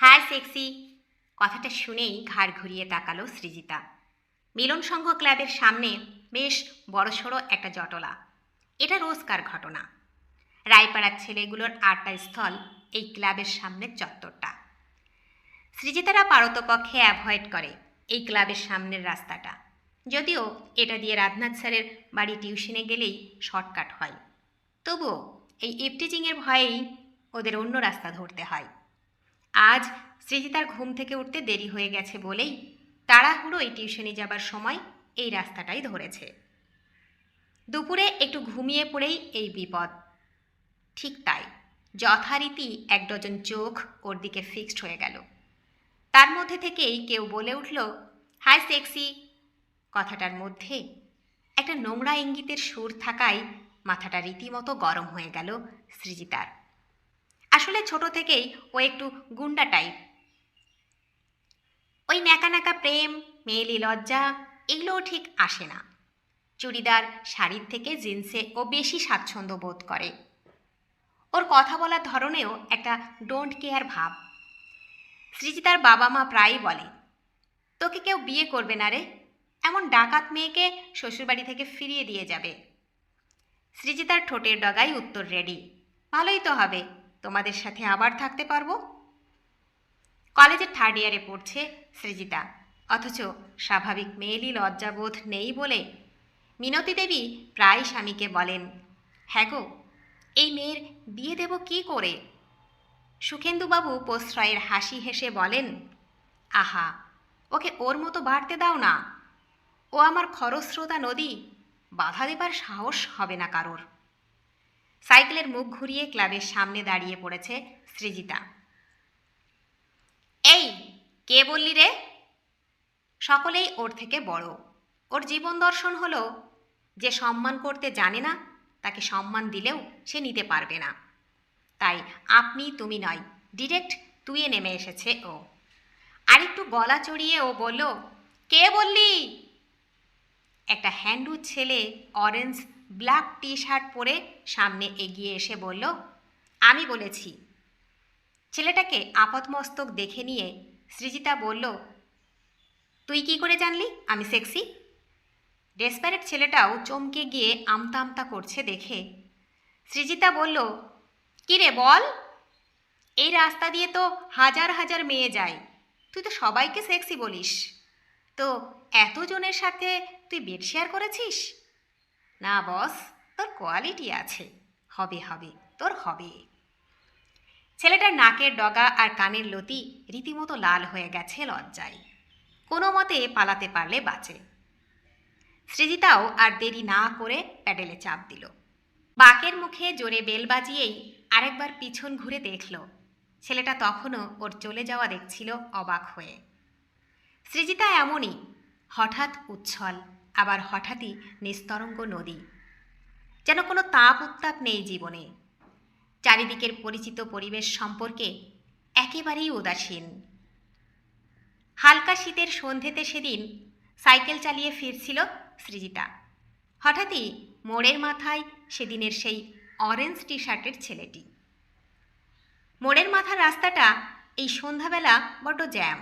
High, sexy. কথাটা শুনেই ঘাড় ঘুরিয়ে তাকালো সৃজিতা। মিলন সংঘ ক্লাবের সামনে বেশ বড়সড় একটা জটলা। এটা রোজকার ঘটনা। রায়পাড়ার ছেলেগুলোর আড্ডা স্থল এই ক্লাবের সামনের চত্বরটা। সৃজিতারা পারতপক্ষে অ্যাভয়েড করে এই ক্লাবের সামনের রাস্তাটা। যদিও এটা দিয়ে রাজনাথ স্যারের বাড়ি টিউশনে গেলেই শর্টকাট হয়। তবুও এই ইফটিচিংয়ের ভয়েই ওদের অন্য রাস্তা ধরতে হয়। আজ সৃজিতার ঘুম থেকে উঠতে দেরি হয়ে গেছে বলেই তাড়াহুড়োই টিউশনে যাবার সময় এই রাস্তাটাই ধরেছে। দুপুরে একটু ঘুমিয়ে পড়েই এই বিপদ। ঠিক তাই, যথারীতি এক ডজন চোখ ওর দিকে ফিক্সড হয়ে গেল। তার মধ্যে থেকেই কেউ বলে উঠল, হাই সেক্সি। কথাটার মধ্যে একটা নোংরা ইঙ্গিতের সুর থাকায় মাথাটা রীতিমতো গরম হয়ে গেল সৃজিতার আসলে ছোট থেকেই ও একটু গুন্ডা টাইপ ওই ন্যাকা ন্যাকা প্রেম, মেয়েলি লজ্জা, এগুলোও ঠিক আসে না। চুড়িদার শাড়ির থেকে জিন্সে ও বেশি স্বাচ্ছন্দ্য বোধ করে। ওর কথা বলার ধরনেও একটা ডোন্ট কেয়ার ভাব। সৃজিতার বাবা মা প্রায়ই বলে, তোকে কেউ বিয়ে করবে না রে। এমন ডাকাত মেয়েকে শ্বশুরবাড়ি থেকে ফিরিয়ে দিয়ে যাবে। সৃজিতার ঠোঁটের ডগাই উত্তর রেডি ভালোই তো হবে। তোমাদের সাথে আবার থাকতে পারব? কলেজের থার্ড ইয়ারে পড়ছে সৃজিতা। অথচ স্বাভাবিক মেয়েলি লজ্জাবোধ নেই বলে মিনতি দেবী প্রায় স্বামীকে বলেন হ্যাঁ গো, এই মেয়ের বিয়ে দেব কি করে? সুখেন্দুবাবু প্রশ্রয়ের হাসি হেসে বলেন, আহা, ওকে ওর মতো বাড়তে দাও না। ও আমার খরস্রোতা নদী, বাধা দেবার সাহস হবে না কারোর। সাইকেলের মুখ ঘুরিয়ে ক্লাবের সামনে দাঁড়িয়ে পড়েছে সৃজিতা। এই, কে বললি রে? সকলেই ওর থেকে বড়। ওর জীবন দর্শন হলো, যে সম্মান করতে জানে না, তাকে সম্মান দিলেও সে নিতে পারবে না। তাই আপনি তুমি নয়, ডিরেক্ট তুইয়ে নেমে এসেছে ও। আরেকটু গলা চড়িয়ে ও বলল, কে বললি? একটা হ্যান্ডু ছেলে, অরেঞ্জ ব্ল্যাক টি শার্ট পরে সামনে এগিয়ে এসে বলল, আমি বলেছি। ছেলেটাকে আপদমস্তক দেখে নিয়ে সৃজিতা বলল, তুই কি করে জানলি আমি সেক্সি? ডেসপারেট ছেলেটাও চমকে গিয়ে আমতা আমতা করছে দেখে। সৃজিতা বলল, কি রে বল? এই রাস্তা দিয়ে তো হাজার হাজার মেয়ে যায়। তুই তো সবাইকে সেক্সি বলিস। তো এতজনের সাথে তুই বেড শেয়ার করেছিস? না বস, তোর কোয়ালিটি আছে। হবে হবে, তোর হবে। ছেলেটার নাকের ডগা আর কানের লতি রীতিমতো লাল হয়ে গেছে লজ্জায়। কোনো মতে পালাতে পারলে বাঁচে। সৃজিতাও আর দেরি না করে প্যাডেলে চাপ দিল। বাকের মুখে জোরে বেল বাজিয়েই আরেকবার পিছন ঘুরে দেখল। ছেলেটা তখনও ওর চলে যাওয়া দেখছিল অবাক হয়ে। সৃজিতা এমনই, হঠাৎ উচ্ছল আবার হঠাৎই নিস্তরঙ্গ নদী। যেন কোনো তাপ উত্তাপ নেই জীবনে। চারিদিকের পরিচিত পরিবেশ সম্পর্কে একেবারেই উদাসীন। হালকা শীতের সন্ধেতে সেদিন সাইকেল চালিয়ে ফিরছিল সৃজিতা। হঠাৎই মোড়ের মাথায় সেদিনের সেই অরেঞ্জ টি শার্টের ছেলেটি। মোড়ের মাথার রাস্তাটা এই সন্ধ্যাবেলা বড্ড জ্যাম।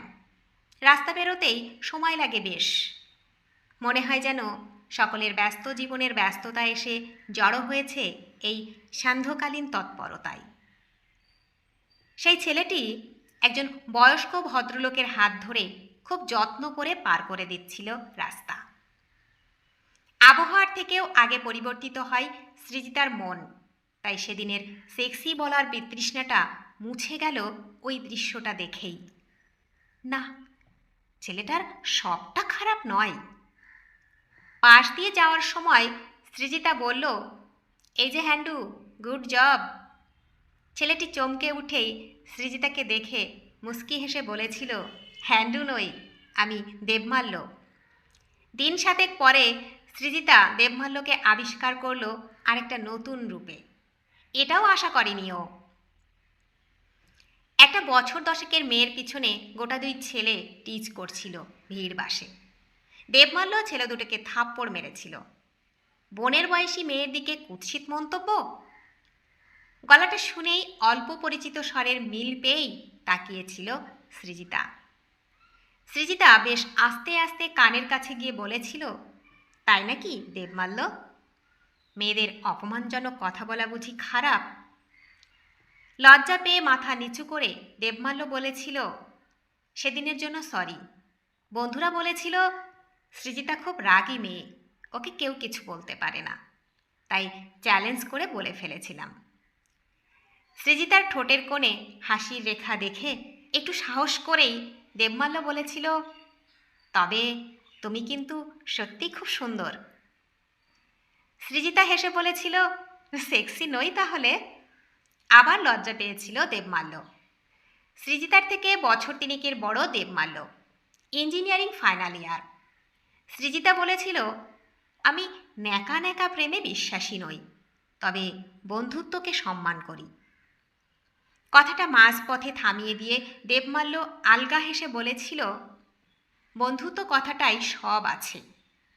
রাস্তা বেরোতেই সময় লাগে বেশ। মনে হয় যেন সকলের ব্যস্ত জীবনের ব্যস্ততা এসে জড়ো হয়েছে এই সান্ধ্যকালীন তৎপরতায়। সেই ছেলেটি একজন বয়স্ক ভদ্রলোকের হাত ধরে খুব যত্ন করে পার করে দিচ্ছিল রাস্তা। আবহাওয়ার থেকেও আগে পরিবর্তিত হয় সৃজিতার মন। তাই সেদিনের সেক্সি বলার বিতৃষ্ণাটা মুছে গেল ওই দৃশ্যটা দেখেই। না, ছেলেটার সবটা খারাপ নয়। পাশ দিয়ে যাওয়ার সময় সৃজিতা বলল, এই যে হ্যান্ডু, গুড জব। ছেলেটি চমকে উঠেই সৃজিতাকে দেখে মুস্কি হেসে বলেছিল, হ্যান্ডু নই, আমি দেবমাল্য। দিন সাতেক পরে সৃজিতা দেবমাল্যকে আবিষ্কার করল আরেকটা নতুন রূপে। এটাও আশা করেনি ও। একটা বছর দশকের মেয়ের পিছনে গোটা দুই ছেলে টিচ করছিল ভিড় বাসে। দেবমাল্য ছেলে দুটোকে থাপ্পড় মেরেছিল। বোনের বয়সী মেয়ের দিকে কুৎসিত মন্তব্য? গলাটা শুনেই অল্প পরিচিত স্বরের মিল পেয়েই তাকিয়েছিল সৃজিতা। সৃজিতা বেশ আস্তে আস্তে কানের কাছে গিয়ে বলেছিল, তাই নাকি দেবমাল্য? মেয়েদের অপমানজনক কথা বলা বুঝি খারাপ? লজ্জা পেয়ে মাথা নিচু করে দেবমাল্য বলেছিল, সেদিনের জন্য সরি। বন্ধুরা বলেছিল সৃজিতা খুব রাগী মেয়ে। ওকে কেউ কিছু বলতে পারে না। তাই চ্যালেঞ্জ করে বলে ফেলেছিলাম। সৃজিতার ঠোঁটের কোণে হাসির রেখা দেখে একটু সাহস করেই দেবমাল্য বলেছিল, তবে তুমি কিন্তু সত্যি খুব সুন্দর। সৃজিতা হেসে বলেছিল, সেক্সি নই তাহলে? আবার লজ্জা পেয়েছিল দেবমাল্য। সৃজিতার থেকে বছর তিনেকের বড় Debmalya. Engineering final year. Srijita বলেছিল, আমি ন্যাকা ন্যাকা প্রেমে বিশ্বাসী নই, তবে বন্ধুত্বকে সম্মান করি। কথাটা মাঝপথে থামিয়ে দিয়ে দেবমাল্য আলগা হেসে বলেছিল, বন্ধুত্ব কথাটাই সব আছে।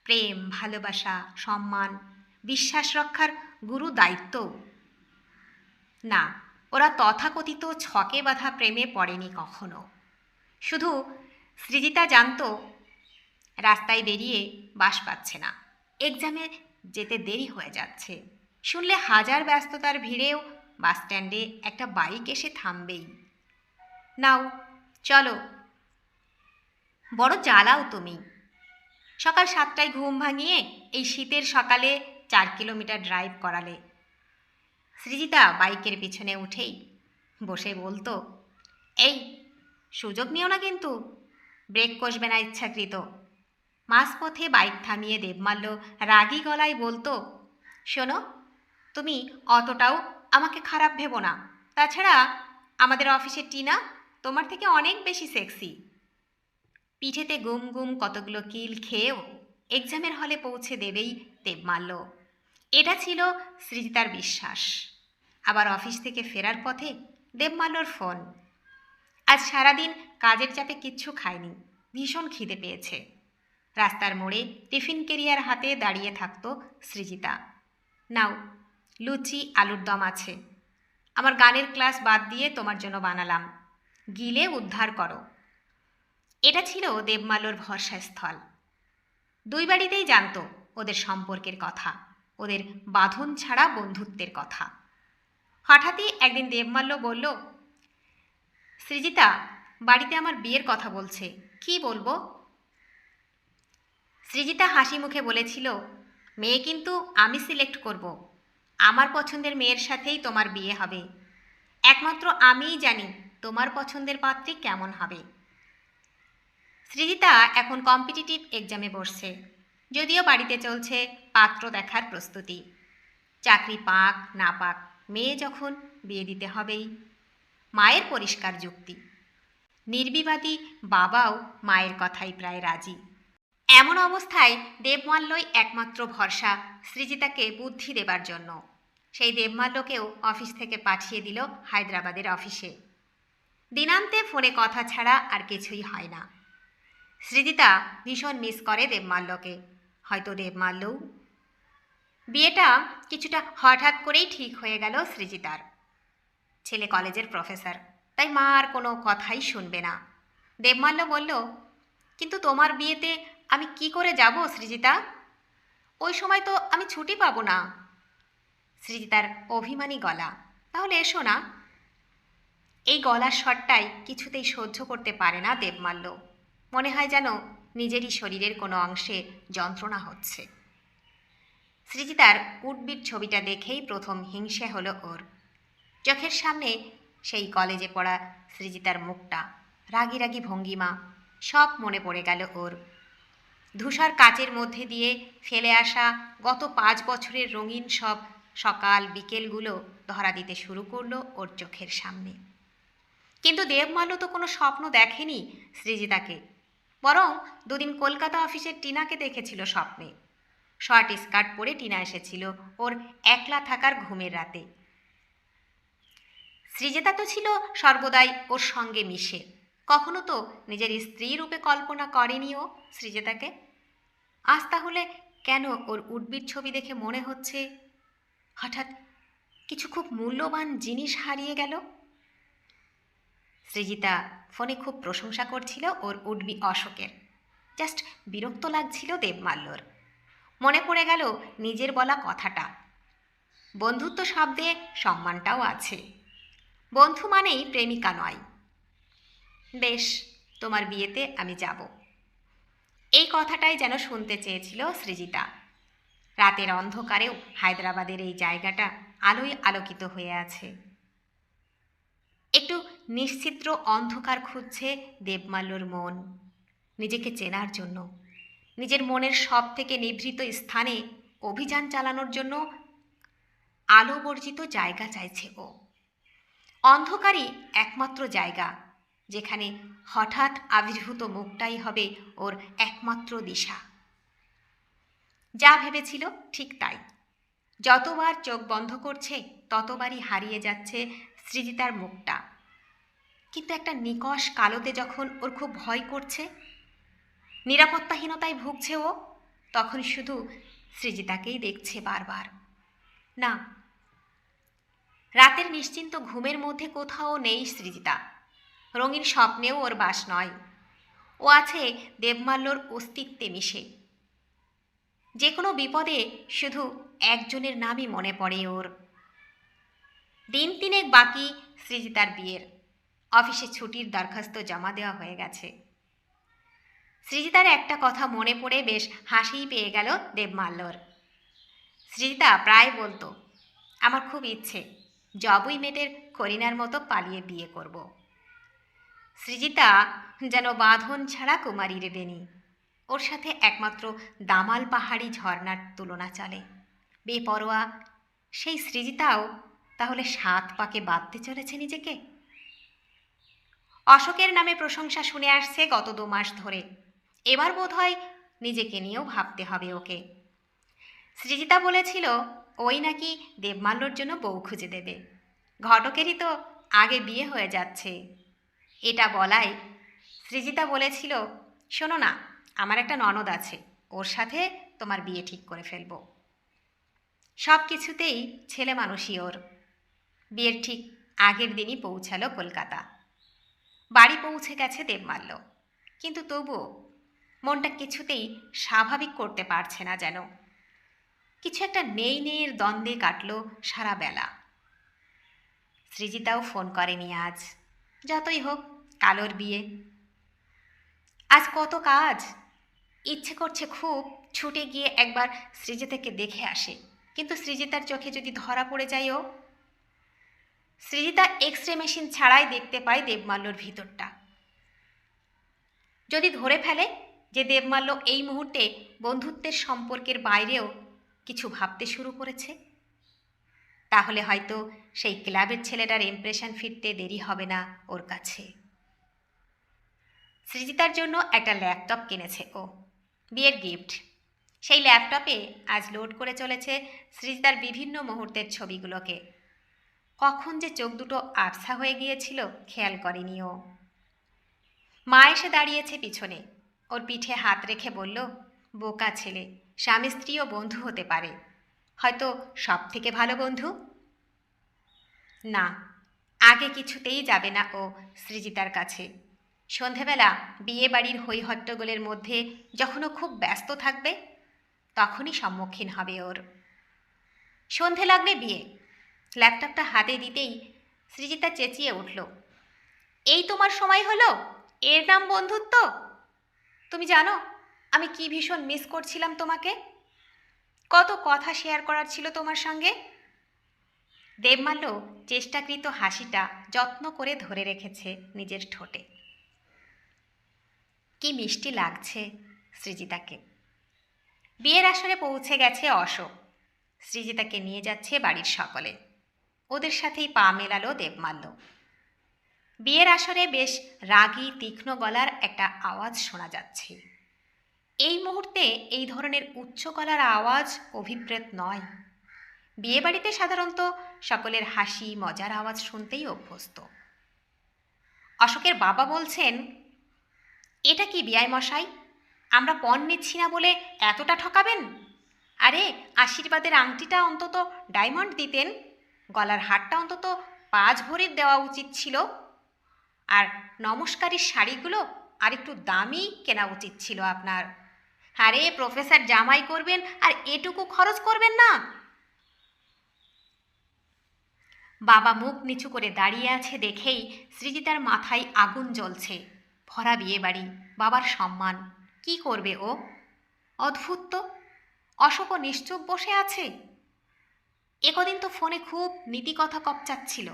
প্রেম, ভালোবাসা, সম্মান, বিশ্বাস রক্ষার গুরু দায়িত্ব না, ওরা তথাকথিত ছকে বাঁধা প্রেমে পড়েনি কখনো। শুধু সৃজিতা জানতো রাস্তায় বেরিয়ে বাস পাচ্ছে না। এক্সামে যেতে দেরি হয়ে যাচ্ছে। শুনলে হাজার ব্যস্ততার ভিড়েও বাস স্ট্যান্ডে একটা বাইক এসে থামবেই। নাও, চলো। বড় জ্বালাও তুমি। সকাল সাতটায় ঘুম ভাঙিয়ে এই শীতের সকালে চার কিলোমিটার ড্রাইভ করালে। সৃজিতা বাইকের পিছনে উঠেই বসে বলতো, এই, সুযোগ নিও না কিন্তু। ব্রেক কষবে না ইচ্ছাকৃত। মাঝপথে বাইক থামিয়ে দেবমাল্য রাগী গলায় বলতো, শোনো, তুমি অতটাও আমাকে খারাপ ভেবো না। তাছাড়া আমাদের অফিসের টিনা তোমার থেকে অনেক বেশি সেক্সি। পিঠেতে গুম গুম কতগুলো কিল খেয়েও এক্সামের হলে পৌঁছে দেবেই দেবমাল্য এটা ছিল সৃজিতার বিশ্বাস। আবার অফিস থেকে ফেরার পথে দেবমাল্যর ফোন। আজ সারাদিন কাজের চাপে কিচ্ছু খায়নি। ভীষণ খিদে পেয়েছে। রাস্তার মোড়ে টিফিন কেরিয়ার হাতে দাঁড়িয়ে থাকতো সৃজিতা। নাও, লুচি, আলুর দম আছে। আমার গানের ক্লাস বাদ দিয়ে তোমার জন্য বানালাম। গিলে উদ্ধার করো। এটা ছিল দেবমাল্যর ভরসাস্থল দুই বাড়িতেই জানত ওদের সম্পর্কের কথা, ওদের বাঁধন ছাড়া বন্ধুত্বের কথা। হঠাৎই একদিন দেবমাল্য বলল, সৃজিতা, বাড়িতে আমার বিয়ের কথা বলছে, কি বলব? সৃজিতা হাসি মুখে বলেছিল, মেয়ে কিন্তু আমি সিলেক্ট করব। আমার পছন্দের মেয়ের সাথেই তোমার বিয়ে হবে। একমাত্র আমিই জানি তোমার পছন্দের পাত্রী কেমন হবে। সৃজিতা এখন কম্পিটিটিভ এক্সামে বসছে, যদিও বাড়িতে চলছে পাত্র দেখার প্রস্তুতি। চাকরি পাক, না পাক, মেয়ে যখন বিয়ে দিতে হবেই। মায়ের পরিষ্কার যুক্তি। নির্বিবাদী বাবাও মায়ের কথাই প্রায় রাজি। এমন অবস্থায় দেবমাল্যই একমাত্র ভরসা, সৃজিতাকে বুদ্ধি দেবার জন্য। সেই দেবমাল্যকেও অফিস থেকে পাঠিয়ে দিল হায়দ্রাবাদের অফিসে। দিনান্তে ফোনে কথা ছাড়া আর কিছুই হয় না। সৃজিতা ভীষণ মিস করে দেবমাল্যকে। হয়তো দেবমাল্যও? বিয়েটা কিছুটা হঠাৎ করেই ঠিক হয়ে গেল সৃজিতার। ছেলে কলেজের প্রফেসর, তাই মা আর কোনো কথাই শুনবে না। দেবমাল্য বলল, কিন্তু তোমার বিয়েতে আমি কি করে যাব, সৃজিতা? ওই সময় তো আমি ছুটি পাবো না। সৃজিতার অভিমানী গলা। তাহলে এসো না। এই গলার স্বরটাই কিছুতেই সহ্য করতে পারে না দেবমাল্য। মনে হয় যেন নিজেরই শরীরের কোনো অংশে যন্ত্রণা হচ্ছে। সৃজিতার উডবিট ছবিটা দেখেই প্রথম হিংসে হলো ওর। চোখের সামনে সেই কলেজে পড়া সৃজিতার মুখটা রাগি রাগি ভঙ্গিমা সব মনে পড়ে গেল ওর। ধূসার কাচের মধ্যে দিয়ে ফেলে আসা গত পাঁচ বছরের রঙিন সব সকাল বিকেলগুলো ধরা দিতে শুরু করল ওর চোখের সামনে। কিন্তু দেবমাল্য তো কোনো স্বপ্ন দেখেনি সৃজিতাকে। বরং দুদিন কলকাতা অফিসের টিনাকে দেখেছিল স্বপ্নে। শর্ট স্কার্ট পরে টিনা এসেছিল ওর একলা থাকার ঘুমের রাতে। সৃজিতা তো ছিল সর্বদাই ওর সঙ্গে মিশে। কখনো তো নিজের স্ত্রী রূপে কল্পনা করেনি ও সৃজিতাকে? আজ তাহলে কেন ওর উদ্ভিদ ছবি দেখে মনে হচ্ছে হঠাৎ কিছু খুব মূল্যবান জিনিস হারিয়ে গেল? সৃজিতা ফোনে খুব প্রশংসা করছিল ওর উডবি অশোকের। জাস্ট বিরক্ত লাগছিল দেবমাল্যর। মনে পড়ে গেল নিজের বলা কথাটা। বন্ধুত্ব শব্দে সম্মানটাও আছে। বন্ধু মানেই প্রেমিকা নয়। বেশ, তোমার বিয়েতে আমি যাব। এই কথাটাই যেন শুনতে চেয়েছিল সৃজিতা। রাতের অন্ধকারেও হায়দ্রাবাদের এই জায়গাটা আলোয় আলোকিত হয়ে আছে। একটু নিশ্চিত্র অন্ধকার খুঁজছে দেবমাল্যর মন, নিজেকে চেনার জন্য। নিজের মনের সব থেকে নিভৃত স্থানে অভিযান চালানোর জন্য আলো বর্জিত জায়গা চাইছে ও। অন্ধকারই একমাত্র জায়গা। যেখানে হঠাৎ আবির্ভূত মুখটাই হবে ওর একমাত্র দিশা। যা ভেবেছিল ঠিক তাই। যতবার চোখ বন্ধ করছে, ততবারই হারিয়ে যাচ্ছে সৃজিতার মুখটা। কিন্তু একটা নিকষ কালোতে যখন ওর খুব ভয় করছে, নিরাপত্তাহীনতায় ভুগছে ও, তখন শুধু সৃজিতাকেই দেখছে বারবার। না, রাতের নিশ্চিন্ত ঘুমের মধ্যে কোথাও নেই সৃজিতা। রঙিন স্বপ্নেও ওর বাস নয়। ও আছে দেবমাল্যর অস্তিত্বে মিশে। যে কোনো বিপদে শুধু একজনের নামই মনে পড়ে ওর। দিন তিনেক বাকি সৃজিতার বিয়ের। অফিসে ছুটির দরখাস্ত জমা দেওয়া হয়ে গেছে। সৃজিতার একটা কথা মনে পড়ে বেশ হাসিই পেয়ে গেল দেবমাল্যর। সৃজিতা প্রায় বলতো, আমার খুব ইচ্ছে, জবই মেটের করিনার মতো পালিয়ে বিয়ে করব। সৃজিতা যেন বাঁধন ছাড়া কুমারীর বেনি ওর সাথে একমাত্র দামাল পাহাড়ি ঝর্ণার তুলনা চলে। বেপরোয়া, সেই সৃজিতাও তাহলে সাত পাকে বাঁধতে চলেছে নিজেকে? অশোকের নামে প্রশংসা শুনে আসছে গত দু মাস ধরে। এবার বোধহয় নিজেকে নিয়েও ভাবতে হবে ওকে। সৃজিতা বলেছিল, ওই নাকি দেবমাল্যর জন্য বউ খুঁজে দেবে। ঘটকেরই তো আগে বিয়ে হয়ে যাচ্ছে। এটা বলাই। সৃজিতা বলেছিল, শোনো না, আমার একটা ননদ আছে, ওর সাথে তোমার বিয়ে ঠিক করে ফেলব। সব কিছুতেই ছেলে মানুষই ওর। বিয়ের ঠিক আগের দিনই পৌঁছালো কলকাতা। বাড়ি পৌঁছে গেছে দেবমাল্য। কিন্তু তবুও মনটা কিছুতেই স্বাভাবিক করতে পারছে না যেন। কিছু একটা নেই নেইয়ের দ্বন্দ্বে কাটল সারা বেলা। সৃজিতাও ফোন করেনি আজ। যতই হোক, কালোর বিয়ে। আজ কত কাজ? ইচ্ছে করছে খুব ছুটে গিয়ে একবার সৃজিতাকে দেখে আসে। কিন্তু সৃজিতার চোখে যদি ধরা পড়ে যায় ও? সৃজিতা এক্স রে মেশিন ছাড়াই দেখতে পায় দেবমাল্যর ভিতরটা। যদি ধরে ফেলে যে দেবমাল্য এই মুহূর্তে বন্ধুত্বের সম্পর্কের বাইরেও কিছু ভাবতে শুরু করেছে? তাহলে হয়তো সেই ক্লাবের ছেলেটার ইমপ্রেশন ফিরতে দেরি হবে না ওর কাছে। সৃজিতার জন্য একটা ল্যাপটপ কিনেছে ও। বিয়ের গিফট সেই ল্যাপটপে আজ লোড করে চলেছে সৃজিতার বিভিন্ন মুহূর্তের ছবিগুলোকে। কখন যে চোখ দুটো আবসা হয়ে গিয়েছিল খেয়াল করেনি ও। মা এসে দাঁড়িয়েছে পিছনে। ওর পিঠে হাত রেখে বলল, বোকা ছেলে, স্বামী স্ত্রীও বন্ধু হতে পারে। হয়তো সব থেকে ভালো বন্ধু? না, আগে কিছুতেই যাবে না ও সৃজিতার কাছে। সন্ধেবেলা বিয়ে বাড়ির হৈহট্টগোলের মধ্যে যখন ও খুব ব্যস্ত থাকবে, তখনই সম্মুখীন হবে ওর। সন্ধে লাগলে বিয়ে। ল্যাপটপটা হাতে দিতেই সৃজিতা চেঁচিয়ে উঠল, এই তোমার সময় হলো? এর নাম বন্ধুত্ব? তুমি জানো, আমি কি ভীষণ মিস করছিলাম তোমাকে? কত কথা শেয়ার করার ছিল তোমার সঙ্গে? দেবমাল্য চেষ্টাকৃত হাসিটা যত্ন করে ধরে রেখেছে নিজের ঠোঁটে। কি মিষ্টি লাগছে সৃজিতাকে। বিয়ের আসরে পৌঁছে গেছে অশোক। সৃজিতাকে নিয়ে যাচ্ছে বাড়ির সকলে। ওদের সাথেই পা মেলালো দেবমাল্য বিয়ের আসরে বেশ রাগী, তীক্ষ্ণ গলার একটা আওয়াজ শোনা যাচ্ছে। এই মুহূর্তে এই ধরনের উচ্চ গলার আওয়াজ অভিপ্রেত নয়। বিয়েবাড়িতে সাধারণত সকলের হাসি, মজার আওয়াজ শুনতেই অভ্যস্ত। অশোকের বাবা বলছেন, এটা কি বিয়ায় মশাই? আমরা পণ নিচ্ছি না বলে এতটা ঠকাবেন? আরে, আশীর্বাদের আংটিটা অন্তত ডায়মন্ড দিতেন। গলার হারটা অন্তত পাঁচ ভরির দেওয়া উচিত ছিল। আর নমস্কারী শাড়িগুলো আর একটু দামি কেনা উচিত ছিল আপনার। আরে, প্রফেসর জামাই করবেন আর এটুকু খরচ করবেন না। বাবা মুখ নিচু করে দাঁড়িয়ে আছে দেখেই সৃজিতার মাথায় আগুন জ্বলছে। ভরা বিয়ে বাড়ি বাবার সম্মান। কি করবে ও? অদ্ভুত তো। অশোকও নিশ্চুপ বসে আছে। একদিন তো ফোনে খুব নীতিকথা কপচাচ্ছিল।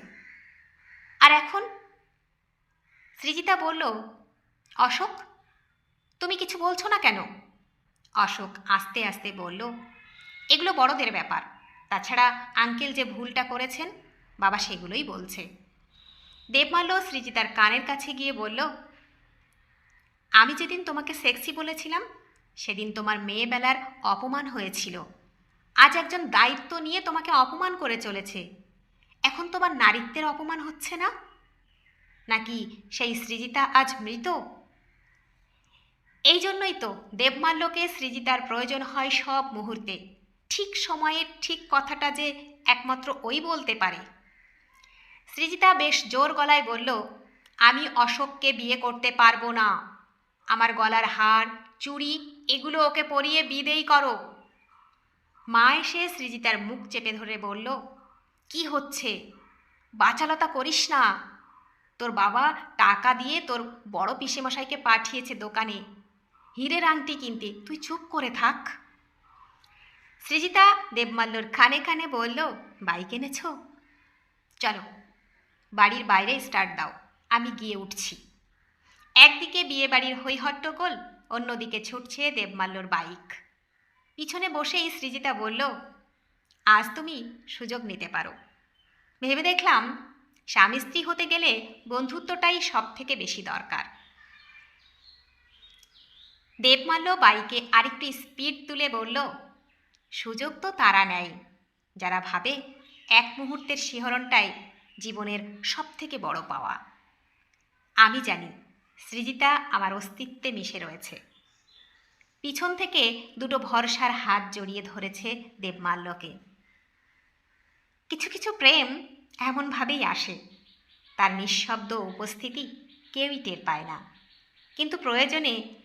আর এখন? সৃজিতা বলল, অশোক, তুমি কিছু বলছো না কেন? অশোক আস্তে আস্তে বলল, এগুলো বড়দের ব্যাপার। তাছাড়া আঙ্কেল যে ভুলটা করেছেন, বাবা সেগুলোই বলছে। দেবমাল্য সৃজিতার কানের কাছে গিয়ে বলল, আমি যেদিন তোমাকে সেক্সি বলেছিলাম, সেদিন তোমার মেয়েবেলার অপমান হয়েছিল। আজ একজন দায়িত্ব নিয়ে তোমাকে অপমান করে চলেছে। এখন তোমার নারীত্বের অপমান হচ্ছে না? নাকি সেই সৃজিতা আজ মৃত? এই জন্যই তো দেবমাল্যকে সৃজিতার প্রয়োজন হয় সব মুহূর্তে। ঠিক সময়ে ঠিক কথাটা যে একমাত্র ওই বলতে পারে। সৃজিতা বেশ জোর গলায় বলল, আমি অশোককে বিয়ে করতে পারব না। আমার গলার হার, চুড়ি, এগুলো ওকে পরিয়ে বিদেই করো। মা এসে সৃজিতার মুখ চেপে ধরে বলল, কি হচ্ছে? বাচালতা করিস না। তোর বাবা টাকা দিয়ে তোর বড় পিসেমশাইকে পাঠিয়েছে দোকানে। হীরের আংটি কিনতে তুই চুপ করে থাক। সৃজিতা দেবমাল্যর খানে খানে বলল বাইক এনেছ চলো, বাড়ির বাইরে স্টার্ট দাও, আমি গিয়ে উঠছি। একদিকে বিয়ে বাড়ির হৈহট্টগোল অন্যদিকে ছুটছে দেবমাল্যর বাইক। পিছনে বসেই সৃজিতা বলল, আজ তুমি সুযোগ নিতে পারো। ভেবে দেখলাম, স্বামী স্ত্রী হতে গেলে বন্ধুত্বটাই সব থেকে বেশি দরকার। দেবমাল্য বাইকে আরেকটু স্পিড তুলে বলল, সুযোগ তো তারা নেয়। যারা ভাবে, এক মুহূর্তের শিহরণটাই জীবনের সব থেকে বড় পাওয়া। আমি জানি, সৃজিতা আমার অস্তিত্বে মিশে রয়েছে। পিছন থেকে দুটো ভরসার হাত জড়িয়ে ধরেছে দেবমাল্যকে। কিছু কিছু প্রেম এমনভাবেই আসে। তার নিঃশব্দ উপস্থিতি কেউই টের পায় না। কিন্তু প্রয়োজনে